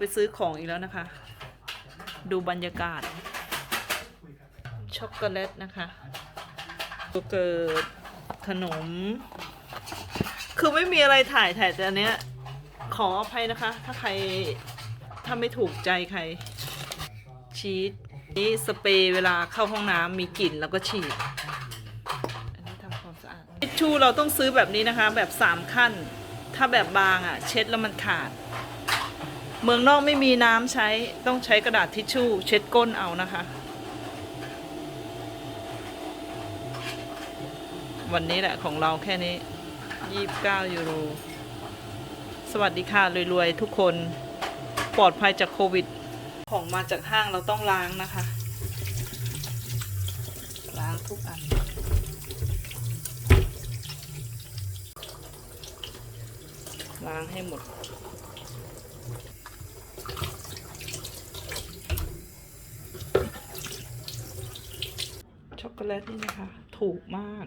ไปซื้อของอีกแล้วนะคะ ดูบรรยากาศ ช็อกโกแลตนะคะโยเกิร์ขนม คือไม่มีอะไรถ่ายถ่ายแต่อันเนี้ย ขออภัยนะคะ ถ้าใครถ้าไม่ถูกใจใคร ชีสนี่สเปรย์เวลาเข้าห้องน้ำมีกลิ่นแล้วก็ฉีด อันนี้ทำความสะอาดทิชชู่เราต้องซื้อแบบนี้นะคะ แบบสามขั้น ถ้าแบบบางอะ เช็ดแล้วมันขาด เมืองนอกไม่มีน้ำใช้ต้องใช้กระดาษทิชชู่ เช็ดก้นเอานะคะ วันนี้แหละของเราแค่นี้ 29 ยูโร สวัสดีค่ะ รวย ๆ ทุกคนปลอดภัยจากโควิด ของมาจากห้างเราต้องล้างนะคะ ล้างทุกอันล้างให้หมด ช็อกโกแลตนี่นะคะ ถูกมาก